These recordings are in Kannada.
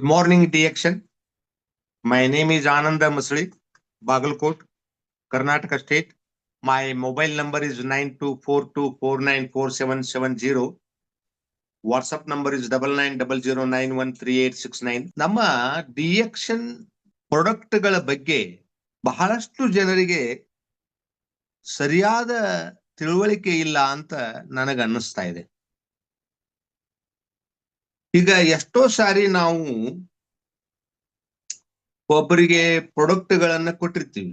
Good morning, DXN. My name is Ananda Masri, Bagalkot, Karnataka State. My mobile number is nine two four two four nine four seven seven zero. WhatsApp number is double nine double zero nine one three eight six nine. ನಮ್ಮ ಡಿಎಕ್ಷನ್ ಪ್ರಾಡಕ್ಟ್ಗಳ ಬಗ್ಗೆ ಬಹಳಷ್ಟು ಜನರಿಗೆ ಸರಿಯಾದ ತಿಳುವಳಿಕೆ ಇಲ್ಲ ಅಂತ ನನಗೆ ಅನ್ನಿಸ್ತಾ ಇದೆ. ಈಗ ಎಷ್ಟೋ ಸಾರಿ ನಾವು ಒಬ್ಬರಿಗೆ ಪ್ರಾಡಕ್ಟ್ ಗಳನ್ನ ಕೊಟ್ಟಿರ್ತೀವಿ.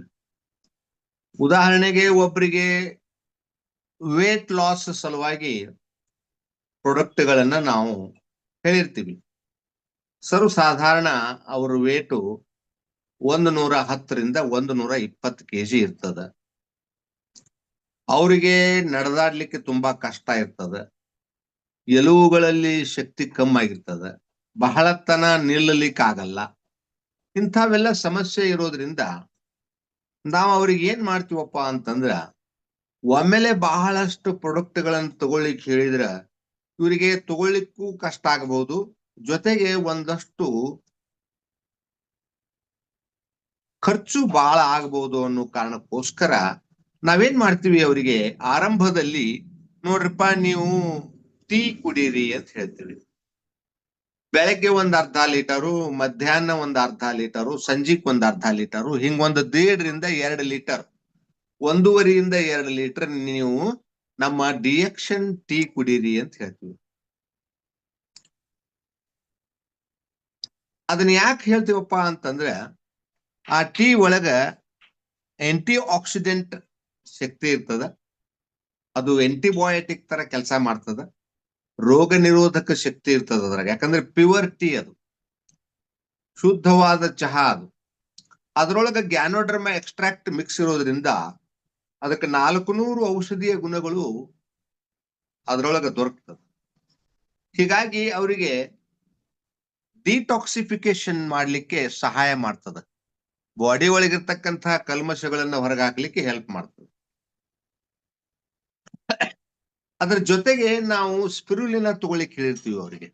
ಉದಾಹರಣೆಗೆ ಒಬ್ಬರಿಗೆ ವೇಟ್ ಲಾಸ್ ಸಲುವಾಗಿ ಪ್ರಾಡಕ್ಟ್ ಗಳನ್ನ ನಾವು ಹೇಳಿರ್ತೀವಿ. ಸರ್ವ ಸಾಧಾರಣ ಅವ್ರ ವೇಟು ಒಂದು ನೂರ ಹತ್ತರಿಂದ ಒಂದು ನೂರ ಇಪ್ಪತ್ತು ಕೆಜಿ ಇರ್ತದ. ಅವರಿಗೆ ನಡೆದಾಡ್ಲಿಕ್ಕೆ ತುಂಬಾ ಕಷ್ಟ ಇರ್ತದ. ಎಲುವುಗಳಲ್ಲಿ ಶಕ್ತಿ ಕಮ್ಮಿ ಆಗಿರ್ತದ ಬಹಳ ತನ ನಿಲ್ಲಲಿಕ್ಕಾಗಲ್ಲ. ಇಂಥವೆಲ್ಲ ಸಮಸ್ಯೆ ಇರೋದ್ರಿಂದ ನಾವು ಅವ್ರಿಗೆ ಏನ್ ಮಾಡ್ತೀವಪ್ಪ ಅಂತಂದ್ರ, ಒಮ್ಮೆಲೆ ಬಹಳಷ್ಟು ಪ್ರೊಡಕ್ಟ್ ಗಳನ್ನ ತಗೊಳ್ಳಿಕ್ ಹೇಳಿದ್ರ ಇವರಿಗೆ ತಗೊಳ್ಳಿಕ್ಕೂ ಕಷ್ಟ ಆಗಬಹುದು ಜೊತೆಗೆ ಒಂದಷ್ಟು ಖರ್ಚು ಬಹಳ ಆಗಬಹುದು ಅನ್ನೋ ಕಾರಣಕ್ಕೋಸ್ಕರ ನಾವೇನ್ ಮಾಡ್ತೀವಿ ಅವರಿಗೆ, ಆರಂಭದಲ್ಲಿ ನೋಡ್ರಪ್ಪ ನೀವು ಟೀ ಕುಡೀರಿ ಅಂತ ಹೇಳ್ತೀವಿ. ಬೆಳಗ್ಗೆ ಒಂದ್ ಅರ್ಧ ಲೀಟರು, ಮಧ್ಯಾಹ್ನ ಒಂದ್ ಅರ್ಧ ಲೀಟರು, ಸಂಜೀಕ್ ಒಂದ್ ಅರ್ಧ ಲೀಟರು, ಹಿಂಗ್ ಒಂದು ದೇಡ್ರಿಂದ ಎರಡು ಲೀಟರ್. ಒಂದೂವರೆಯಿಂದ ಎರಡು ಲೀಟರ್ ನೀವು ನಮ್ಮ ಡಿಯಕ್ಷನ್ ಟೀ ಕುಡೀರಿ ಅಂತ ಹೇಳ್ತೀವಿ. ಅದನ್ನ ಯಾಕೆ ಹೇಳ್ತೀವಪ್ಪ ಅಂತಂದ್ರೆ, ಆ ಟೀ ಒಳಗ ಆಂಟಿ ಆಕ್ಸಿಡೆಂಟ್ ಶಕ್ತಿ ಇರ್ತದ. ಅದು ಆಂಟಿಬಯೋಟಿಕ್ ತರ ಕೆಲಸ ಮಾಡ್ತದ. ರೋಗ ನಿರೋಧಕ ಶಕ್ತಿ ಇರ್ತದ ಅದ್ರಾಗ. ಯಾಕಂದ್ರೆ ಪ್ಯೂರ್ ಟೀ ಅದು. ಶುದ್ಧವಾದ ಚಹಾ ಅದು. ಅದ್ರೊಳಗ ಗ್ಯಾನೋಡ್ರಮ ಎಕ್ಸ್ಟ್ರಾಕ್ಟ್ ಮಿಕ್ಸ್ ಇರೋದ್ರಿಂದ ಅದಕ್ಕೆ ನಾಲ್ಕು ನೂರು ಔಷಧೀಯ ಗುಣಗಳು ಅದ್ರೊಳಗ ದೊರಕ್ತದೆ. ಹೀಗಾಗಿ ಅವರಿಗೆ ಡಿಟಾಕ್ಸಿಫಿಕೇಶನ್ ಮಾಡ್ಲಿಕ್ಕೆ ಸಹಾಯ ಮಾಡ್ತದ. ಬಾಡಿ ಒಳಗಿರ್ತಕ್ಕಂತಹ ಕಲ್ಮಶಗಳನ್ನ ಹೊರಗಾಕ್ಲಿಕ್ಕೆ ಹೆಲ್ಪ್ ಮಾಡ್ತದೆ. ಅದ್ರ ಜೊತೆಗೆ ನಾವು ಸ್ಪಿರುಲಿನ ತಗೊಳ್ಳಿಕ್ ಹೇಳಿರ್ತೀವಿ ಅವರಿಗೆ.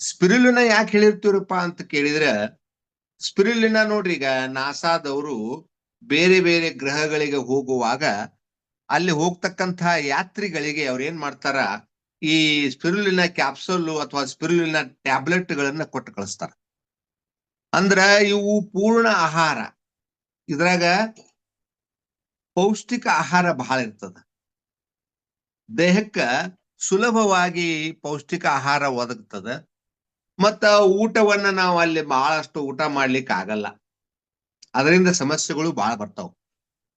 ಸ್ಪಿರುಲಿನ ಯಾಕೆ ಹೇಳಿರ್ತೀವ್ರಪ್ಪ ಅಂತ ಕೇಳಿದ್ರೆ, ಸ್ಪಿರುಲಿನ ನೋಡ್ರಿ ಈಗ ನಾಸಾದವರು ಬೇರೆ ಬೇರೆ ಗ್ರಹಗಳಿಗೆ ಹೋಗುವಾಗ ಅಲ್ಲಿ ಹೋಗ್ತಕ್ಕಂತಹ ಯಾತ್ರಿಗಳಿಗೆ ಅವ್ರ ಏನ್ ಮಾಡ್ತಾರ, ಈ ಸ್ಪಿರುಲಿನ ಕ್ಯಾಪ್ಸೂಲ್ ಅಥವಾ ಸ್ಪಿರುಲಿನ ಟ್ಯಾಬ್ಲೆಟ್ ಗಳನ್ನ ಕೊಟ್ಟು ಕಳಿಸ್ತಾರ. ಅಂದ್ರ ಇವು ಪೂರ್ಣ ಆಹಾರ. ಇದ್ರಾಗ ಪೌಷ್ಟಿಕ ಆಹಾರ ಬಹಳ ಇರ್ತದ. ದೇಹಕ್ಕ ಸುಲಭವಾಗಿ ಪೌಷ್ಟಿಕ ಆಹಾರ ಒದಗ್ತದ, ಮತ್ತ ಊಟವನ್ನ ನಾವು ಅಲ್ಲಿ ಬಹಳಷ್ಟು ಊಟ ಮಾಡ್ಲಿಕ್ಕೆ ಆಗಲ್ಲ. ಅದರಿಂದ ಸಮಸ್ಯೆಗಳು ಬಹಳ ಬರ್ತಾವ.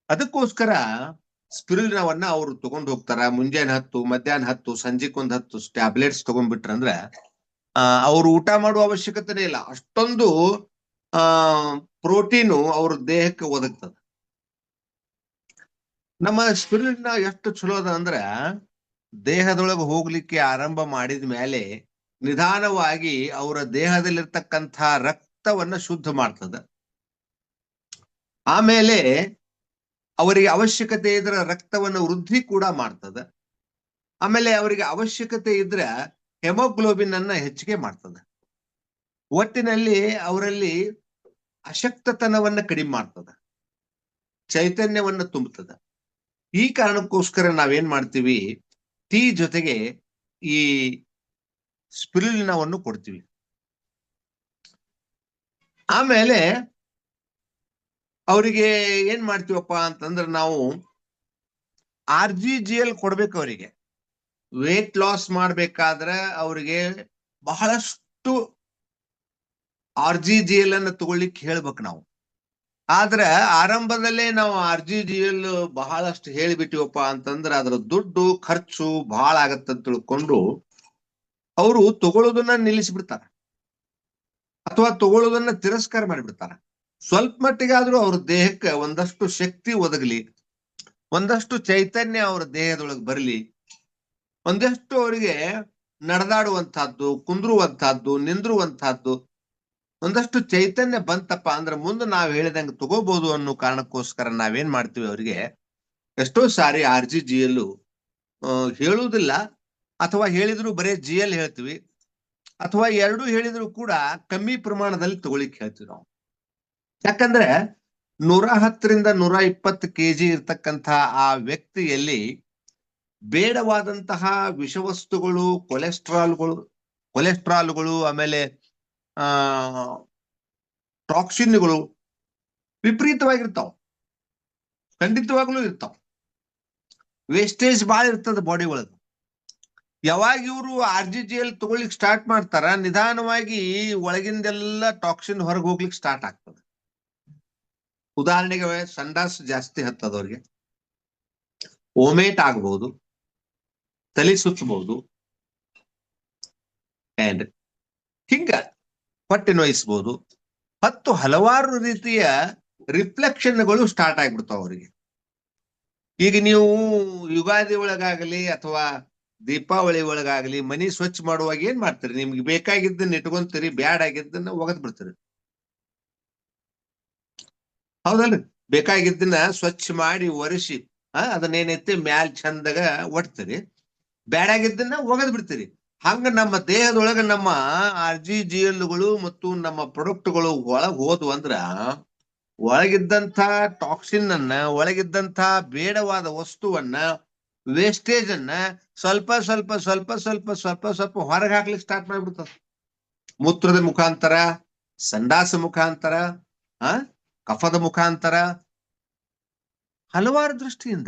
ಅದಕ್ಕೋಸ್ಕರ ಸ್ಪಿರುಲಿನವನ್ನ ಅವ್ರು ತಗೊಂಡ್ ಹೋಗ್ತಾರ. ಮುಂಜಾನೆ ಹತ್ತು, ಮಧ್ಯಾಹ್ನ ಹತ್ತು, ಸಂಜೆಕ್ ಒಂದ್ ಹತ್ತು ಟ್ಯಾಬ್ಲೆಟ್ಸ್ ತಗೊಂಡ್ಬಿಟ್ರಂದ್ರ ಅವ್ರು ಊಟ ಮಾಡುವ ಅವಶ್ಯಕತೆನೇ ಇಲ್ಲ. ಅಷ್ಟೊಂದು, ಆ, ಪ್ರೋಟೀನು ಅವ್ರ ದೇಹಕ್ಕೆ ಒದಗ್ತದ. ನಮ್ಮ ಸ್ಪಿರಿಟ್ ಎಷ್ಟು ಚಲೋ ಅದ ಅಂದ್ರ ದೇಹದೊಳಗ ಹೋಗ್ಲಿಕ್ಕೆ ಆರಂಭ ಮಾಡಿದ ಮೇಲೆ ನಿಧಾನವಾಗಿ ಅವರ ದೇಹದಲ್ಲಿರ್ತಕ್ಕಂಥ ರಕ್ತವನ್ನ ಶುದ್ಧ ಮಾಡ್ತದ. ಆಮೇಲೆ ಅವರಿಗೆ ಅವಶ್ಯಕತೆ ಇದ್ರ ರಕ್ತವನ್ನ ವೃದ್ಧಿ ಕೂಡ ಮಾಡ್ತದ. ಆಮೇಲೆ ಅವರಿಗೆ ಅವಶ್ಯಕತೆ ಇದ್ರ ಹೆಮೋಗ್ಲೋಬಿನ್ ಅನ್ನ ಹೆಚ್ಚಿಗೆ ಮಾಡ್ತದ. ಒಟ್ಟಿನಲ್ಲಿ ಅವರಲ್ಲಿ ಅಶಕ್ತತನವನ್ನ ಕಡಿಮೆ ಮಾಡ್ತದ. ಚೈತನ್ಯವನ್ನ ತುಂಬುತ್ತದ ಈ ಕಾರಣಕ್ಕೋಸ್ಕರ ನಾವೇನ್ ಮಾಡ್ತೀವಿ? ಟೀ ಜೊತೆಗೆ ಈ ಸ್ಪಿರುಲಿನವನ್ನು ಕೊಡ್ತೀವಿ. ಆಮೇಲೆ ಅವರಿಗೆ ಏನ್ ಮಾಡ್ತೀವಪ್ಪ ಅಂತಂದ್ರೆ ನಾವು ಆರ್ ಜಿ ಜಿ ಎಲ್ ಕೊಡ್ಬೇಕು ಅವರಿಗೆ. ವೇಟ್ ಲಾಸ್ ಮಾಡ್ಬೇಕಾದ್ರೆ ಅವರಿಗೆ ಬಹಳಷ್ಟು ಆರ್ ಜಿ ಜಿ ಎಲ್ ಅನ್ನ ತಗೊಳ್ಲಿಕ್ಕೆ ಹೇಳ್ಬೇಕು ನಾವು. ಆದ್ರ ಆರಂಭದಲ್ಲೇ ನಾವು ಆರ್ ಜಿ ಜಿ ಎಲ್ ಬಹಳಷ್ಟು ಹೇಳಿಬಿಟ್ಟಿವಪ್ಪ ಅಂತಂದ್ರ ಅದ್ರ ದುಡ್ಡು, ಖರ್ಚು ಬಹಳ ಆಗತ್ತ ತಿಳ್ಕೊಂಡು ಅವರು ತಗೊಳ್ಳೋದನ್ನ ನಿಲ್ಲಿಸ್ಬಿಡ್ತಾರ. ಅಥವಾ ತಗೊಳ್ಳೋದನ್ನ ತಿರಸ್ಕಾರ ಮಾಡಿಬಿಡ್ತಾರ. ಸ್ವಲ್ಪ ಮಟ್ಟಿಗಾದ್ರೂ ಅವ್ರ ದೇಹಕ್ಕೆ ಒಂದಷ್ಟು ಶಕ್ತಿ ಒದಗಲಿ, ಒಂದಷ್ಟು ಚೈತನ್ಯ ಅವ್ರ ದೇಹದೊಳಗೆ ಬರಲಿ, ಒಂದಷ್ಟು ಅವರಿಗೆ ನಡೆದಾಡುವಂತಹದ್ದು ಕುಂದ್ರುವಂತಹದ್ದು ನಿಂದ್ರುವಂತಹದ್ದು ಒಂದಷ್ಟು ಚೈತನ್ಯ ಬಂತಪ್ಪ ಅಂದ್ರೆ ಮುಂದೆ ನಾವ್ ಹೇಳಿದಂಗೆ ತಗೋಬಹುದು ಅನ್ನೋ ಕಾರಣಕ್ಕೋಸ್ಕರ ನಾವೇನ್ ಮಾಡ್ತೀವಿ ಅವರಿಗೆ, ಎಷ್ಟೋ ಸಾರಿ ಆರ್ ಜಿ ಜಿ ಎಲ್ಲು ಹೇಳುವುದಿಲ್ಲ. ಅಥವಾ ಹೇಳಿದ್ರು ಬರೇ ಜಿ ಎಲ್ ಹೇಳ್ತೀವಿ. ಅಥವಾ ಎರಡು ಹೇಳಿದ್ರು ಕೂಡ ಕಮ್ಮಿ ಪ್ರಮಾಣದಲ್ಲಿ ತಗೊಳಿಕ್ ಹೇಳ್ತೀವಿ ನಾವು. ಯಾಕಂದ್ರೆ ನೂರ ಹತ್ತರಿಂದ ನೂರ ಇಪ್ಪತ್ತು ಕೆಜಿ ಇರ್ತಕ್ಕಂತಹ ಆ ವ್ಯಕ್ತಿಯಲ್ಲಿ ಬೇಡವಾದಂತಹ ವಿಷವಸ್ತುಗಳು, ಕೊಲೆಸ್ಟ್ರಾಲ್ಗಳು ಕೊಲೆಸ್ಟ್ರಾಲ್ಗಳು, ಆಮೇಲೆ ಟಾಕ್ಸಿನ್ಗಳು ವಿಪರೀತವಾಗಿರ್ತಾವ. ಖಂಡಿತವಾಗ್ಲೂ ಇರ್ತಾವ. ವೇಸ್ಟೇಜ್ ಬಾಳ ಇರ್ತದ ಬಾಡಿ ಒಳಗ. ಯಾವಾಗ ಇವರು R G G L start ಮಾಡ್ತಾರ, ನಿಧಾನವಾಗಿ ಒಳಗಿಂದೆಲ್ಲ ಟಾಕ್ಸಿನ್ ಹೊರಗೆ ಹೋಗ್ಲಿಕ್ಕೆ ಸ್ಟಾರ್ಟ್ ಆಗ್ತದೆ. ಉದಾಹರಣೆಗೆ ಸಂಡಾಸ್ ಜಾಸ್ತಿ ಹತ್ತದವ್ರಿಗೆ ಓಮೇಟ್ ಆಗ್ಬಹುದು ತಲೆ ಸುತ್ತಬಹುದು ಅಂಡ್ ಹಿಂಗ. ಹೊಟ್ಟೆ ನೋಯಿಸ್ಬೋದು ಮತ್ತು ಹಲವಾರು ರೀತಿಯ ರಿಫ್ಲೆಕ್ಷನ್ಗಳು ಸ್ಟಾರ್ಟ್ ಆಗ್ಬಿಡ್ತಾವ ಅವರಿಗೆ. ಈಗ ನೀವು ಯುಗಾದಿ ಒಳಗಾಗಲಿ ಅಥವಾ ದೀಪಾವಳಿ ಒಳಗಾಗಲಿ ಮನಿ ಸ್ವಚ್ಛ ಮಾಡುವಾಗ ಏನ್ ಮಾಡ್ತೀರಿ? ನಿಮ್ಗೆ ಬೇಕಾಗಿದ್ದನ್ನ ಇಟ್ಕೊಂತೀರಿ ಬ್ಯಾಡ್ ಆಗಿದ್ದನ್ನ ಒಗದ್ ಬಿಡ್ತೀರಿ ಹೌದಲ್ರಿ? ಬೇಕಾಗಿದ್ದನ್ನ ಸ್ವಚ್ಛ ಮಾಡಿ ಒರೆಸಿ ಅದನ್ನ ಅದನ್ನೇನೈತಿ ಮ್ಯಾಲ್ ಚಂದಾಗ ಒಡ್ತೀರಿ ಬ್ಯಾಡಾಗಿದ್ದನ್ನ ಒಗದ್ ಬಿಡ್ತೀರಿ ಹಂಗ ನಮ್ಮ ದೇಹದೊಳಗ ನಮ್ಮ ಆರ್ ಜಿ ಎಲ್ಗಳು ಮತ್ತು ನಮ್ಮ ಪ್ರೊಡಕ್ಟ್ಗಳು ಒಳಗ್ ಹೋದ್ವು ಅಂದ್ರ ಒಳಗಿದ್ದಂಥ ಟಾಕ್ಸಿನ್ ಅನ್ನ, ಒಳಗಿದ್ದಂಥ ಬೇಡವಾದ ವಸ್ತುವನ್ನ ವೇಸ್ಟೇಜ್ ಅನ್ನ ಸ್ವಲ್ಪ ಸ್ವಲ್ಪ ಸ್ವಲ್ಪ ಸ್ವಲ್ಪ ಸ್ವಲ್ಪ ಸ್ವಲ್ಪ ಹೊರಗೆ ಹಾಕ್ಲಿಕ್ಕೆ ಸ್ಟಾರ್ಟ್ ಮಾಡ್ಬಿಡ್ತದ. ಮೂತ್ರದ ಮುಖಾಂತರ, ಸಂಡಾಸ ಮುಖಾಂತರ, ಆ, ಕಫದ ಮುಖಾಂತರ, ಹಲವಾರು ದೃಷ್ಟಿಯಿಂದ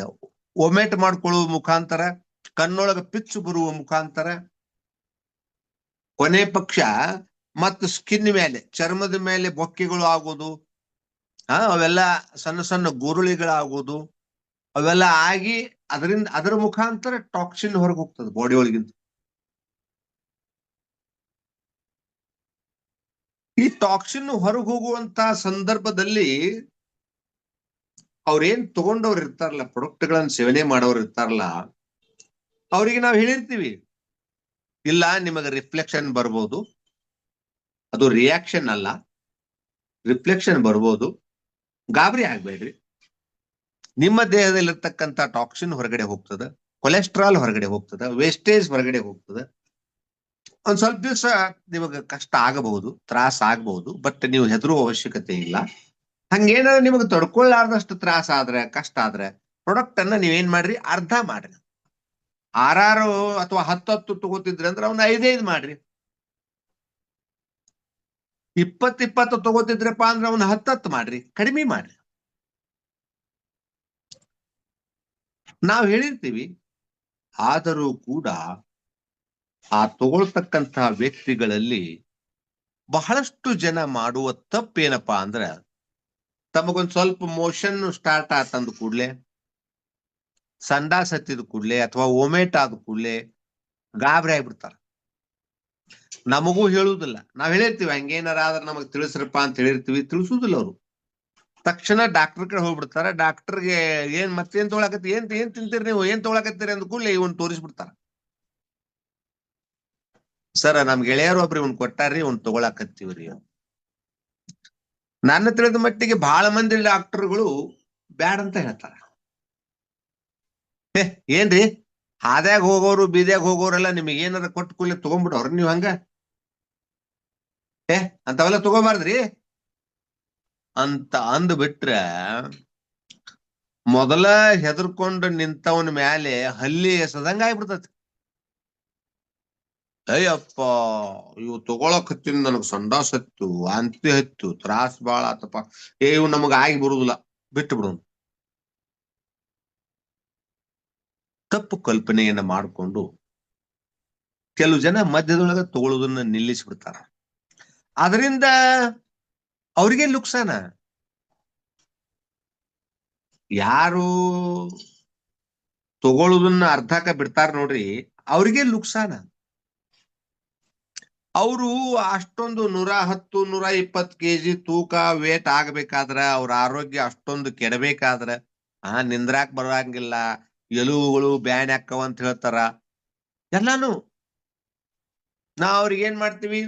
ಒಮೆಟ್ ಮಾಡ್ಕೊಳ್ಳುವ ಮುಖಾಂತರ, ಕಣ್ಣೊಳಗ ಪಿಚ್ಚು ಬರುವ ಮುಖಾಂತರ ಕೊನೆ ಪಕ್ಷ ಮತ್ತು ಸ್ಕಿನ್ ಮೇಲೆ, ಚರ್ಮದ ಮೇಲೆ ಬೊಕ್ಕೆಗಳು ಆಗೋದು ಆ ಅವೆಲ್ಲ ಸಣ್ಣ ಸಣ್ಣ ಗುರುಳಿಗಳಾಗೋದು, ಅವೆಲ್ಲ ಆಗಿ ಅದರಿಂದ, ಅದರ ಮುಖಾಂತರ ಟಾಕ್ಸಿನ್ ಹೊರಗೆ ಹೋಗ್ತದೆ ಬಾಡಿ ಒಳಗಿಂದ. ಈ ಟಾಕ್ಸಿನ್ ಹೊರಗೆ ಹೋಗುವಂತ ಸಂದರ್ಭದಲ್ಲಿ ಅವ್ರೇನ್ ತಗೊಂಡವ್ರು ಇರ್ತಾರಲ್ಲ ಪ್ರೊಡಕ್ಟ್ ಗಳನ್ನ ಸೇವನೆ ಮಾಡೋರು ಇರ್ತಾರಲ್ಲ, ಅವ್ರಿಗೆ ನಾವು ಹೇಳಿರ್ತೀವಿ ಇಲ್ಲ, ನಿಮಗೆ ರಿಫ್ಲೆಕ್ಷನ್ ಬರ್ಬೋದು. ಅದು ರಿಯಾಕ್ಷನ್ ಅಲ್ಲ. ರಿಫ್ಲೆಕ್ಷನ್ ಬರ್ಬೋದು. ಗಾಬರಿ ಆಗ್ಬೇಡ್ರಿ. ನಿಮ್ಮ ದೇಹದಲ್ಲಿರ್ತಕ್ಕಂಥ ಟಾಕ್ಸಿನ್ ಹೊರಗಡೆ ಹೋಗ್ತದ. ಕೊಲೆಸ್ಟ್ರಾಲ್ ಹೊರಗಡೆ ಹೋಗ್ತದ. ವೇಸ್ಟೇಜ್ ಹೊರಗಡೆ ಹೋಗ್ತದ. ಒಂದ್ ಸ್ವಲ್ಪ ದಿವಸ ನಿಮಗೆ ಕಷ್ಟ ಆಗಬಹುದು, ತ್ರಾಸ ಆಗಬಹುದು ಬಟ್ ನೀವು ಹೆದರುವ ಅವಶ್ಯಕತೆ ಇಲ್ಲ. ಹಂಗೇನಾದ್ರೂ ನಿಮಗೆ ತಡ್ಕೊಳ್ಳಾರ್ದಷ್ಟು ತ್ರಾಸ ಆದ್ರೆ, ಕಷ್ಟ ಆದ್ರೆ ಪ್ರಾಡಕ್ಟ್ ಅನ್ನ ನೀವೇನ್ ಮಾಡ್ರಿ? ಅರ್ಧ ಮಾಡ್ರಿ. ಆರಾರು ಅಥವಾ ಹತ್ತತ್ತು ತಗೋತಿದ್ರೆ ಅಂದ್ರೆ ಅವ್ನ ಐದೈದು ಮಾಡ್ರಿ. ಇಪ್ಪತ್ ಇಪ್ಪತ್ತು ತಗೋತಿದ್ರಪ್ಪ ಅಂದ್ರೆ ಅವ್ನ ಹತ್ತತ್ತು ಮಾಡ್ರಿ, ಕಡಿಮೆ ಮಾಡ್ರಿ. ನಾವು ಹೇಳಿರ್ತೀವಿ, ಆದರೂ ಕೂಡ ಆ ತಗೊಳ್ತಕ್ಕಂತಹ ವ್ಯಕ್ತಿಗಳಲ್ಲಿ ಬಹಳಷ್ಟು ಜನ ಮಾಡುವ ತಪ್ಪೇನಪ್ಪಾ ಅಂದ್ರ ತಮಗೊಂದು ಸ್ವಲ್ಪ ಮೋಷನ್ ಸ್ಟಾರ್ಟ್ ಆತಂದ ಕೂಡ್ಲೆ ಸಂಡಾಸ್ ಸತ್ತಿದ ಕೂಡ್ಲೆ ಅಥವಾ ಓಮೇಟ್ ಆದ ಕೂಡ್ಲೆ ಗಾಬರಿ ಆಗ್ಬಿಡ್ತಾರ. ನಮಗೂ ಹೇಳುವುದಿಲ್ಲ. ನಾವ್ ಹೇಳಿರ್ತೀವಿ, ಹಂಗೇನಾರ ಆದ್ರೆ ನಮಗ್ ತಿಳಿಸ್ರಪ್ಪ ಅಂತ ಹೇಳಿರ್ತೀವಿ ತಿಳಿಸುದಿಲ್ಲ ಅವರು. ತಕ್ಷಣ ಡಾಕ್ಟರ್ ಕಡೆ ಹೋಗ್ಬಿಡ್ತಾರ. ಡಾಕ್ಟರ್ಗೆ ಏನ್ ಮತ್ತೇನ್ ತೊಗೊಳಕತ್ತಿ, ಏನ್ ಏನ್ ತಿಂತೀರಿ ನೀವು, ಏನ್ ತೊಗೊಳಕತ್ತೀರಿ ಅಂದ ಕೂಡಲೇ ಇವನ್ ತೋರಿಸ್ಬಿಡ್ತಾರ. ಸರ್, ನಮ್ ಗೆಳೆಯರು ಒಬ್ರು ಇವನ್ ಕೊಟ್ಟಾರ್ರಿ, ಇವನ್ ತಗೊಳಕತ್ತೀವ್ರಿ ನನ್ನ ತಿಳಿದ ಮಟ್ಟಿಗೆ ಬಹಳ ಮಂದಿ ಡಾಕ್ಟರ್ಗಳು ಬ್ಯಾಡ್ ಅಂತ ಹೇಳ್ತಾರ. ಏನ್ರಿ? ಹಾದ್ಯಾಗ ಹೋಗೋರು, ಬೀದ್ಯಾಗ ಹೋಗೋರೆಲ್ಲ ನಿಮಗೆ ಏನಾರ ಕೊಟ್ಟು ಕೂಡಲೇ ತಗೊಂಡ್ಬಿಡವ್ರ ನೀವ್ ಹಂಗ? ಏ ಅಂತವೆಲ್ಲ ತಗೋಬಾರ್ದ್ರಿ. ಅಂತ ಅಂದ್ ಬಿಟ್ರ ಮೊದಲ ಹೆದರ್ಕೊಂಡು ನಿಂತವನ ಮ್ಯಾಲೆ ಹಲ್ಲಿ ಎಸದಂಗ ಆಗ್ಬಿಡ್ತತಿ. ಅಯ್ಯಪ್ಪ, ಇವು ತಗೊಳಕ್ ಹತ್ತಿನ ನನಗ್ ಸಂಡಾಸ್ ಹತ್ತು ವಾಂತಿ ಹತ್ತು, ತ್ರಾಸ್ ಬಾಳ ಆತಪ್ಪ. ಏ, ಇವ್ ನಮಗ ಆಗಿ ಬರುದಿಲ್ಲ. ಬಿಟ್ಟು ಬಿಡು ತಪ್ಪು ಕಲ್ಪನೆಯನ್ನ ಮಾಡಿಕೊಂಡು ಕೆಲವು ಜನ ಮಧ್ಯದೊಳಗ ತಗೊಳ್ಳೋದನ್ನ ನಿಲ್ಲಿಸ್ಬಿಡ್ತಾರ. ಅದರಿಂದ ಅವ್ರಿಗೆ ನುಕ್ಸಾನ. ಯಾರು ತಗೊಳ್ಳೋದನ್ನ ಅರ್ಧಕ್ಕ ಬಿಡ್ತಾರ ನೋಡ್ರಿ, ಅವ್ರಿಗೆ ನುಕ್ಸಾನ. ಅವರು ಅಷ್ಟೊಂದು ನೂರ ಹತ್ತು, ನೂರ ಇಪ್ಪತ್ ಕೆಜಿ ತೂಕ ವೇಟ್ ಆಗ್ಬೇಕಾದ್ರ ಅವ್ರ ಆರೋಗ್ಯ ಅಷ್ಟೊಂದು ಕೆಡಬೇಕಾದ್ರ, ಆ ನಿಂದ್ರಾಕ್ ಬರಂಗಿಲ್ಲ ಎಲುವುಗಳು ಬ್ಯಾನ್ ಹಾಕವ ಅಂತ ಹೇಳ್ತಾರ. ಎಲ್ಲಾನು ನಾವ್ ಅವ್ರಿಗೆ ಏನ್ ಮಾಡ್ತೀವಿ?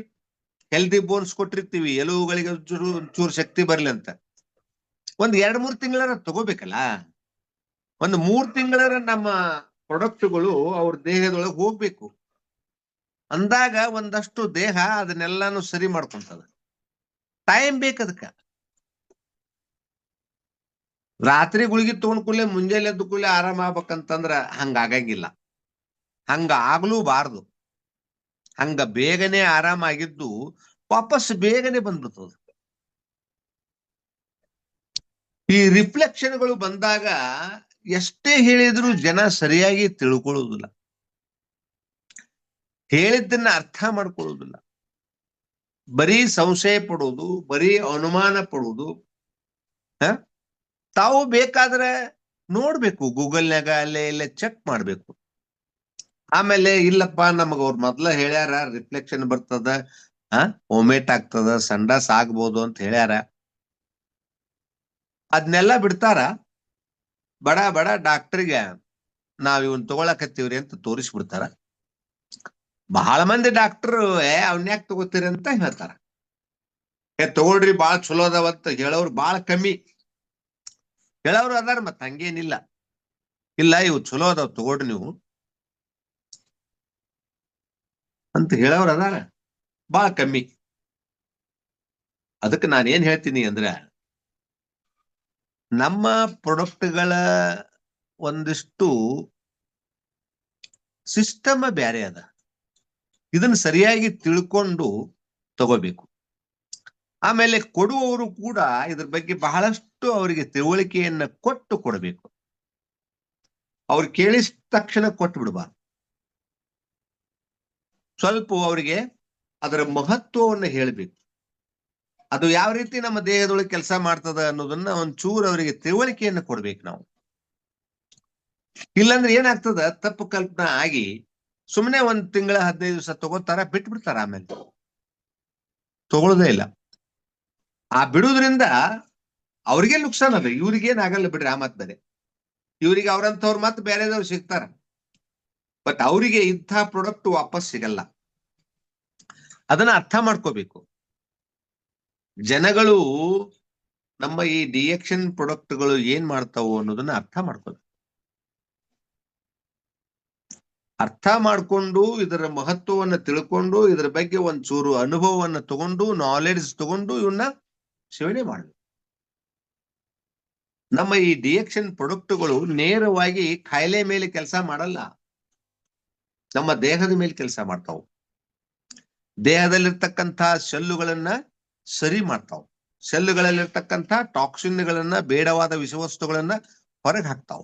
ಹೆಲ್ದಿ ಬೋನ್ಸ್ ಕೊಟ್ಟಿರ್ತೀವಿ. ಎಲುವುಗಳಿಗೆ ಒಂಚೂರು ಒಂಚೂರು ಶಕ್ತಿ ಬರ್ಲಿ ಅಂತ. ಒಂದ್ ಎರಡ್, ಮೂರ್ ತಿಂಗಳರ ತಗೋಬೇಕಲ್ಲ? ಒಂದ್ ಮೂರ್ ತಿಂಗಳರ ನಮ್ಮ ಪ್ರೊಡಕ್ಟ್ಗಳು ಅವ್ರ ದೇಹದೊಳಗೆ ಹೋಗ್ಬೇಕು. ಅಂದಾಗ ಒಂದಷ್ಟು ದೇಹ ಅದನ್ನೆಲ್ಲಾನು ಸರಿ ಮಾಡ್ಕೊಂತದ. ಟೈಮ್ ಬೇಕದಕ್ಕ ರಾತ್ರಿ ಗುಳಿಗೆ ತಗೊಂಡ್ ಕೂಡಲೇ, ಮುಂಜಾನೆ ಎದ್ದು ಕೂಡಲೇ ಆರಾಮ ಆಗ್ಬೇಕಂತಂದ್ರ ಹಂಗ ಆಗಂಗಿಲ್ಲ. ಹಂಗ ಆಗ್ಲೂಬಾರ್ದು. ಹಂಗ ಬೇಗನೆ ಆರಾಮಾಗಿದ್ದು ವಾಪಸ್ ಬೇಗನೆ ಬಂದ್ಬಿಡ್ತದ. ಈ ರಿಫ್ಲೆಕ್ಷನ್ಗಳು ಬಂದಾಗ ಎಷ್ಟೇ ಹೇಳಿದ್ರು ಜನ ಸರಿಯಾಗಿ ತಿಳ್ಕೊಳ್ಳೋದಿಲ್ಲ ಹೇಳಿದ್ದನ್ನ ಅರ್ಥ ಮಾಡ್ಕೊಳ್ಳೋದಿಲ್ಲ ಬರೀ ಸಂಶಯ ಪಡೋದು ಬರೀ ಅನುಮಾನ ಪಡೋದು ಹ? ತಾವು ಬೇಕಾದ್ರೆ ನೋಡ್ಬೇಕು ಗೂಗಲ್ನಾಗ ಅಲ್ಲೇ ಇಲ್ಲೇ ಚೆಕ್ ಮಾಡ್ಬೇಕು. ಆಮೇಲೆ ಇಲ್ಲಪ್ಪ ನಮಗ ಅವ್ರ ಮೊದ್ಲ ಹೇಳ್ಯಾರ, ರಿಫ್ಲೆಕ್ಷನ್ ಬರ್ತದ, ಆ ಒಮೇಟ್ ಆಗ್ತದ, ಸಂಡಾಸ್ ಆಗ್ಬೋದು ಅಂತ ಹೇಳ್ಯಾರ. ಅದನ್ನೆಲ್ಲ ಬಿಡ್ತಾರ. ಬಡ ಬಡ ಡಾಕ್ಟರ್ಗೆ ನಾವ್ ಇವನ್ ತಗೊಳಕತ್ತೀವ್ರಿ ಅಂತ ತೋರಿಸ್ಬಿಡ್ತಾರ. ಬಹಳ ಮಂದಿ ಡಾಕ್ಟರ್, ಏ ಅವ್ನ್ಯಾಕ್ ತಗೋತೀರಿ? ಅಂತ ಹೇಳ್ತಾರ. ಏ, ತಗೊಳ್ರಿ, ಬಾಳ ಚಲೋ ಅದಾವಂತ ಹೇಳೋರು ಬಾಳ ಕಮ್ಮಿ. ಹೇಳೋರು ಅದಾರ ಮತ್ ಹಂಗೇನಿಲ್ಲ. ಇಲ್ಲ ಇವು ಚಲೋ ಅದಾವ ತಗೊಳ್ರಿ ನೀವು. ಅಂತ ಹೇಳೋರು ಅದಾರ. ಬಹಳ ಕಮ್ಮಿ. ಅದಕ್ಕೆ ನಾನು ಏನ್ ಹೇಳ್ತೀನಿ ಅಂದ್ರೆ, ನಮ್ಮ ಪ್ರೊಡಕ್ಟ್ಗಳ ಒಂದಿಷ್ಟು ಸಿಸ್ಟಮ್ ಬ್ಯಾರೆ ಅದ. ಇದನ್ನ ಸರಿಯಾಗಿ ತಿಳ್ಕೊಂಡು ತಗೋಬೇಕು. ಆಮೇಲೆ ಕೊಡುವವರು ಕೂಡ ಇದ್ರ ಬಗ್ಗೆ ಬಹಳಷ್ಟು ಅವರಿಗೆ ತಿಳುವಳಿಕೆಯನ್ನ ಕೊಟ್ಟು ಕೊಡಬೇಕು. ಅವ್ರು ಕೇಳಿದ ತಕ್ಷಣ ಕೊಟ್ಟು ಬಿಡಬಾರ್ದು. ಸ್ವಲ್ಪ ಅವರಿಗೆ ಅದರ ಮಹತ್ವವನ್ನು ಹೇಳಬೇಕು. ಅದು ಯಾವ ರೀತಿ ನಮ್ಮ ದೇಹದೊಳಗೆ ಕೆಲಸ ಮಾಡ್ತದ ಅನ್ನೋದನ್ನ ಒಂಚೂರು ಅವರಿಗೆ ತಿಳುವಳಿಕೆಯನ್ನು ಕೊಡ್ಬೇಕು ನಾವು. ಇಲ್ಲಾಂದ್ರೆ ಏನಾಗ್ತದ? ತಪ್ಪು ಕಲ್ಪನಾ ಆಗಿ ಸುಮ್ಮನೆ ಒಂದ್ ತಿಂಗಳ ಹದಿನೈದು ದಿವಸ ತಗೋತಾರ, ಬಿಟ್ಬಿಡ್ತಾರ ಆಮೇಲೆ. ತಗೊಳ್ಳೋದೇ ಇಲ್ಲ. ಆ ಬಿಡುವುದ್ರಿಂದ ಅವ್ರಿಗೆ ನುಕ್ಸಾನ್ ಅದ. ಇವ್ರಿಗೇನ್ ಆಗಲ್ಲ ಬಿಡ್ರಿ ಆ ಮತ್ ಬೇರೆ ಇವ್ರಿಗೆ ಅವ್ರಂಥವ್ರು ಮತ್ತೆ ಬೇರೆದವ್ರು ಸಿಗ್ತಾರ. ಬಟ್ ಅವರಿಗೆ ಇಂಥ ಪ್ರಾಡಕ್ಟ್ ವಾಪಸ್ ಸಿಗಲ್ಲ. ಅದನ್ನ ಅರ್ಥ ಮಾಡ್ಕೋಬೇಕು. ಜನಗಳು ನಮ್ಮ ಈ ಡಿಎಕ್ಷನ್ ಪ್ರಾಡಕ್ಟ್ಗಳು ಏನ್ ಮಾಡ್ತಾವು ಅನ್ನೋದನ್ನ ಅರ್ಥ ಮಾಡ್ಕೋಬೇಕು. ಅರ್ಥ ಮಾಡ್ಕೊಂಡು ಇದರ ಮಹತ್ವವನ್ನ ತಿಳ್ಕೊಂಡು ಇದರ ಬಗ್ಗೆ ಒಂಚೂರು ಅನುಭವವನ್ನ ತಗೊಂಡು ನಾಲೆಡ್ಜ್ ತಗೊಂಡು ಇವನ್ನ ಸೇವನೆ ಮಾಡಬೇಕು ನಮ್ಮ ಈ ಡಿಎಕ್ಷನ್ ಪ್ರೊಡಕ್ಟ್ಗಳು ನೇರವಾಗಿ ಕಾಯಿಲೆ ಮೇಲೆ ಕೆಲಸ ಮಾಡಲ್ಲ. ನಮ್ಮ ದೇಹದ ಮೇಲೆ ಕೆಲಸ ಮಾಡ್ತಾವ. ದೇಹದಲ್ಲಿರ್ತಕ್ಕಂಥ ಸೆಲ್ಲುಗಳನ್ನ ಸರಿ ಮಾಡ್ತಾವ. ಸೆಲ್ಲುಗಳಲ್ಲಿರ್ತಕ್ಕಂಥ ಟಾಕ್ಸಿನ್ಗಳನ್ನ, ಬೇಡವಾದ ವಿಷವಸ್ತುಗಳನ್ನ ಹೊರಗೆ ಹಾಕ್ತಾವ.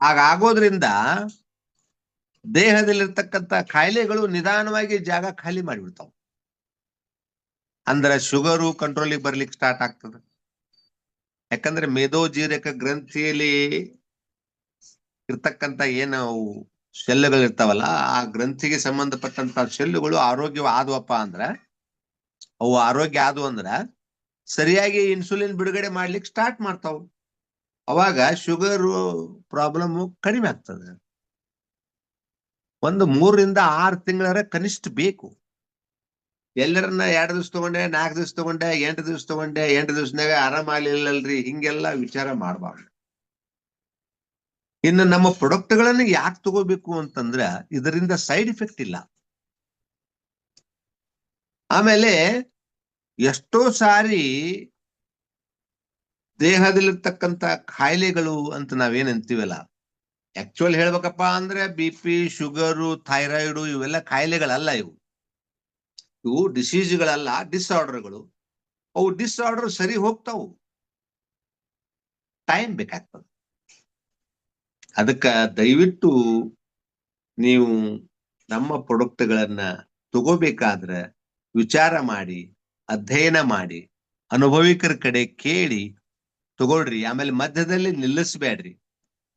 ಹಾಗಾಗೋದ್ರಿಂದ ದೇಹದಲ್ಲಿರ್ತಕ್ಕಂಥ ಕಾಯಿಲೆಗಳು ನಿಧಾನವಾಗಿ ಜಾಗ ಖಾಲಿ ಮಾಡಿಬಿಡ್ತಾವ. ಅಂದ್ರೆ ಶುಗರು ಕಂಟ್ರೋಲಿಗೆ ಬರ್ಲಿಕ್ಕೆ ಸ್ಟಾರ್ಟ್ ಆಗ್ತದೆ. ಯಾಕಂದ್ರೆ ಮೇದೋಜೀರಕ ಗ್ರಂಥಿಯಲ್ಲಿ ಇರ್ತಕ್ಕಂತ ಏನು ಶೆಲ್ಲುಗಳು ಇರ್ತಾವಲ್ಲ, ಆ ಗ್ರಂಥಿಗೆ ಸಂಬಂಧಪಟ್ಟಂತ ಶೆಲ್ಲುಗಳು ಆರೋಗ್ಯ ಆದ್ವಪ್ಪ ಅಂದ್ರ, ಅವು ಆರೋಗ್ಯ ಆದ್ವು ಅಂದ್ರ ಸರಿಯಾಗಿ ಇನ್ಸುಲಿನ್ ಬಿಡುಗಡೆ ಮಾಡ್ಲಿಕ್ಕೆ ಸ್ಟಾರ್ಟ್ ಮಾಡ್ತಾವ. ಅವಾಗ ಶುಗರ್ ಪ್ರಾಬ್ಲಮ್ ಕಡಿಮೆ ಆಗ್ತದೆ. ಒಂದು ಮೂರರಿಂದ ಆರು ತಿಂಗಳರ ಕನಿಷ್ಠ ಬೇಕು. ಎಲ್ಲರನ್ನ ಎರಡು ದಿವ್ಸ ತಗೊಂಡೆ, ನಾಲ್ಕು ದಿವ್ಸ ತಗೊಂಡೆ, ಎಂಟು ದಿವ್ಸ ತಗೊಂಡೆ, ಎಂಟು ದಿವ್ಸನಾಗ ಆರಾಮ ಆಗ್ಲಿಲ್ಲಲ್ರಿ, ಹಿಂಗೆಲ್ಲ ವಿಚಾರ ಮಾಡಬಾರ್ದು. ಇನ್ನು ನಮ್ಮ ಪ್ರೊಡಕ್ಟ್ಗಳನ್ನು ಯಾಕೆ ತಗೋಬೇಕು ಅಂತಂದ್ರ ಇದರಿಂದ ಸೈಡ್ ಇಫೆಕ್ಟ್ ಇಲ್ಲ. ಆಮೇಲೆ ಎಷ್ಟೋ ಸಾರಿ ದೇಹದಲ್ಲಿರ್ತಕ್ಕಂಥ ಕಾಯಿಲೆಗಳು ಅಂತ ನಾವೇನ್ ಅಂತೀವಲ್ಲ ಆಕ್ಚುಲ್ ಹೇಳ್ಬೇಕಪ್ಪ ಅಂದ್ರೆ ಬಿ ಪಿ ಶುಗರು ಥೈರಾಯ್ಡ್ ಇವೆಲ್ಲ ಕಾಯಿಲೆಗಳಲ್ಲ ಇವು. ಇವು ಡಿಸೀಸ್ಗಳಲ್ಲ ಡಿಸಾರ್ಡರ್ಗಳು ಅವು ಡಿಸಾರ್ಡರ್ ಸರಿ ಹೋಗ್ತಾವು. ಟೈಮ್ ಬೇಕಾಗ್ತದೆ. ಅದಕ್ಕ ದಯವಿಟ್ಟು ನೀವು ನಮ್ಮ ಪ್ರಾಡಕ್ಟ್ಗಳನ್ನ ತಗೋಬೇಕಾದ್ರೆ ವಿಚಾರ ಮಾಡಿ, ಅಧ್ಯಯನ ಮಾಡಿ, ಅನುಭವಿಕರ ಕಡೆ ಕೇಳಿ, ತಗೊಳ್ರಿ. ಆಮೇಲೆ ಮಧ್ಯದಲ್ಲಿ ನಿಲ್ಲಿಸ್ಬೇಡ್ರಿ.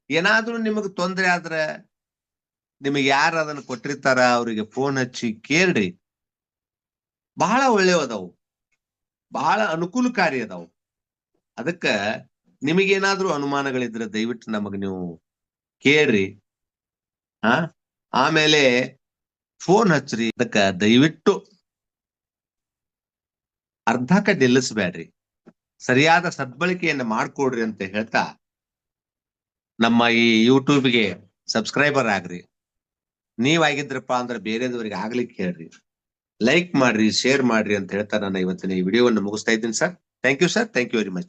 ಏನಾದ್ರೂ ನಿಮಗ್ ತೊಂದರೆ ಆದ್ರೆ ನಿಮಗೆ ಯಾರು ಅದನ್ನ ಕೊಟ್ಟಿರ್ತಾರ, ಅವರಿಗೆ ಫೋನ್ ಹಚ್ಚಿ ಕೇಳ್ರಿ. ಬಹಳ ಒಳ್ಳೆಯವು ಅದಾವು ಬಹಳ ಅನುಕೂಲಕಾರಿ ಅದಾವು. ಅದಕ್ಕ ನಿಮಗೇನಾದ್ರೂ ಅನುಮಾನಗಳಿದ್ರೆ ದಯವಿಟ್ಟು ನಮಗ್ ನೀವು ಕೇಳ್ರಿ. ಹಾ? ಆಮೇಲೆ ಫೋನ್ ಹಚ್ಚ್ರಿ. ಅದಕ್ಕ ದಯವಿಟ್ಟು ಅರ್ಧಕ್ಕೆ ನಿಲ್ಲಿಸ್ಬೇಡ್ರಿ. ಸರಿಯಾದ ಸದ್ಬಳಕೆಯನ್ನ ಮಾಡ್ಕೊಡ್ರಿ ಅಂತ ಹೇಳ್ತಾ ನಮ್ಮ ಈ ಯೂಟ್ಯೂಬ್ಗೆ ಸಬ್ಸ್ಕ್ರೈಬರ್ ಆಗ್ರಿ. ನೀವಾಗಿದ್ರಪ್ಪ ಅಂದ್ರೆ ಬೇರೆದವ್ರಿಗೆ ಆಗ್ಲಿಕ್ಕೆ ಹೇಳ್ರಿ. ಲೈಕ್ ಮಾಡ್ರಿ ಶೇರ್ ಮಾಡ್ರಿ ಅಂತ ಹೇಳ್ತಾ ನಾನು ಇವತ್ತಿನ ಈ ವಿಡಿಯೋವನ್ನು ಮುಗಿಸ್ತಾ ಇದ್ದೀನಿ sir. Thank you sir thank you very much